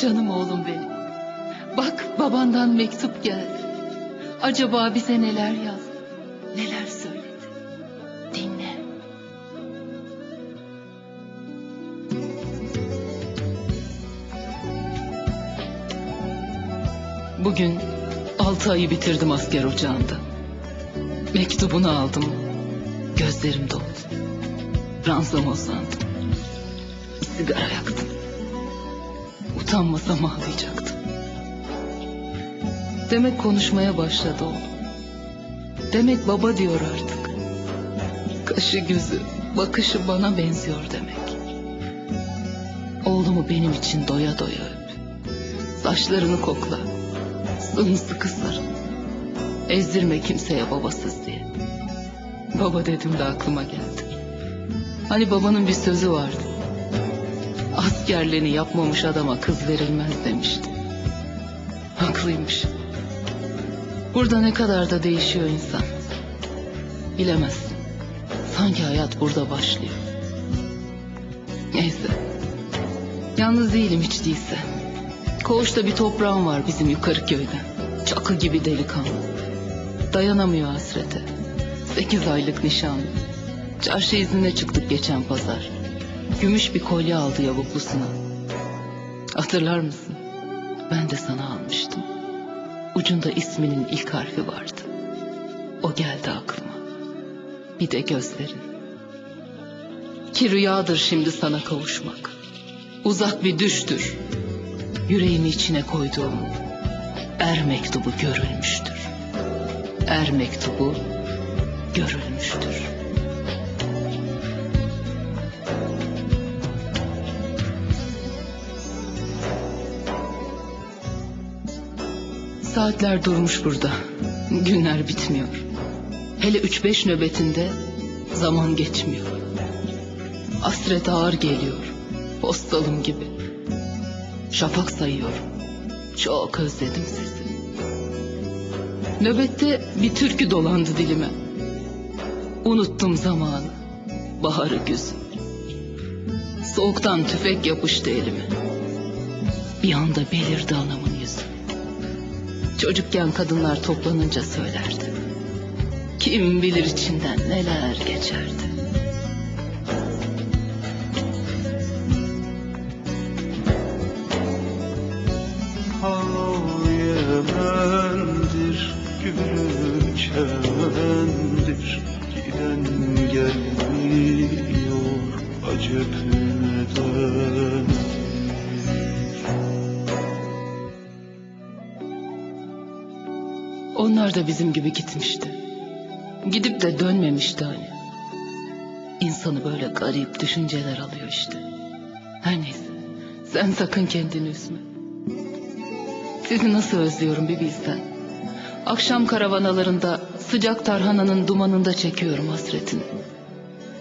Canım oğlum benim. Bak babandan mektup geldi. Acaba bize neler yazdı? Neler söyledi? Dinle. Bugün altı ayı bitirdim asker ocağında. Mektubunu aldım. Gözlerim doldu. Ranzama uzandım. Sigara yaktım. Utanmasam ağlayacaktım. Demek konuşmaya başladı oğlum. Demek baba diyor artık. Kaşı gözü, bakışı bana benziyor demek. Oğlumu benim için doya doya öp. Saçlarını kokla. Sımsıkı sarıl. Ezdirme kimseye babasız diye. Baba dedim de aklıma geldi. Hani babanın bir sözü vardı. Askerliğini yapmamış adama kız verilmez demişti. Haklıymış. Burada ne kadar da değişiyor insan. Bilemezsin. Sanki hayat burada başlıyor. Neyse. Yalnız değilim hiç değilse. Koğuşta bir toprağım var bizim yukarı köyden. Çakı gibi delikanlı. Dayanamıyor hasrete. Sekiz aylık nişanlı. Çarşı iznine çıktık geçen pazar. Gümüş bir kolye aldı yavuklusuna. Hatırlar mısın? Ben de sana almıştım. Ucunda isminin ilk harfi vardı. O geldi aklıma. Bir de gözlerin. Ki rüyadır şimdi sana kavuşmak. Uzak bir düştür. Yüreğimi içine koyduğum er mektubu görülmüştür. Er mektubu görülmüştür. Saatler durmuş burada. Günler bitmiyor. Hele üç beş nöbetinde zaman geçmiyor. Hasret ağır geliyor. Postalım gibi. Şafak sayıyorum. Çok özledim sizi. Nöbette bir türkü dolandı dilime. Unuttum zamanı. Baharı güzü. Soğuktan tüfek yapıştı elime. Bir anda belirdi anamın yüzü. Çocukken kadınlar toplanınca söylerdi. Kim bilir içinden neler geçerdi. Hal Yemen'dir, gülü çemendir Giden gelmiyor, acep neden Onlar da bizim gibi gitmişti. Gidip de dönmemişti hani. İnsanı böyle garip düşünceler alıyor işte. Her neyse. Sen sakın kendini üzme. Sizi nasıl özlüyorum bir bilsen. Akşam karavanalarında sıcak tarhananın dumanında çekiyorum hasretini.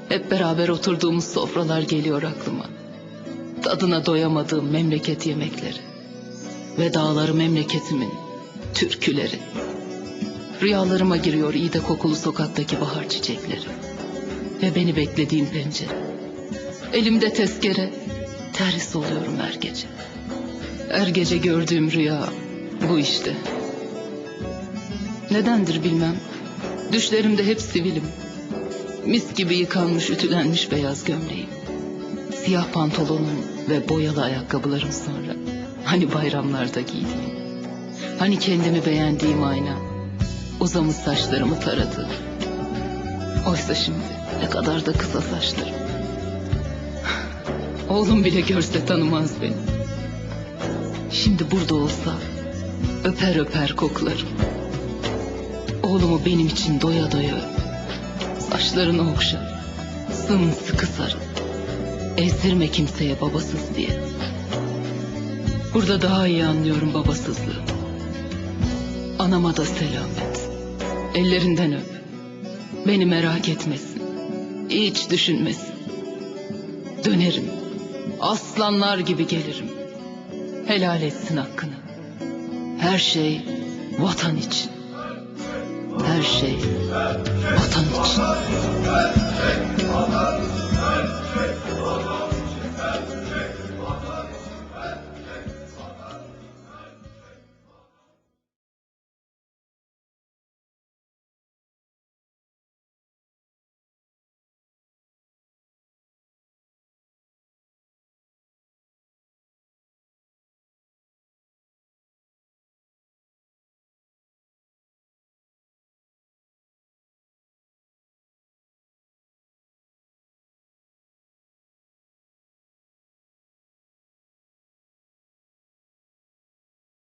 Hep beraber oturduğumuz sofralar geliyor aklıma. Tadına doyamadığım memleket yemekleri. Ve dağları memleketimin türküleri. Rüyalarıma giriyor iyi de kokulu sokaktaki bahar çiçekleri. Ve beni beklediğim pencere. Elimde tezkere, terhis oluyorum her gece. Her gece gördüğüm rüya bu işte. Nedendir bilmem. Düşlerimde hep sivilim. Mis gibi yıkanmış, ütülenmiş beyaz gömleğim. Siyah pantolonum ve boyalı ayakkabılarım sonra. Hani bayramlarda giydiğim. Hani kendimi beğendiğim ayna. Uzamış saçlarımı taradı. Oysa şimdi ne kadar da kısa saçlarım. Oğlum bile görse tanımaz beni. Şimdi burada olsa öper öper koklarım. Oğlumu benim için doya doya. Saçlarını okşa. Sımsıkı sarıl. Ezdirme kimseye babasız diye. Burada daha iyi anlıyorum babasızlığı. Anama da selam et. Ellerinden öp. Beni merak etmesin. Hiç düşünmesin. Dönerim. Aslanlar gibi gelirim. Helal etsin hakkını. Her şey vatan için her şey vatan için.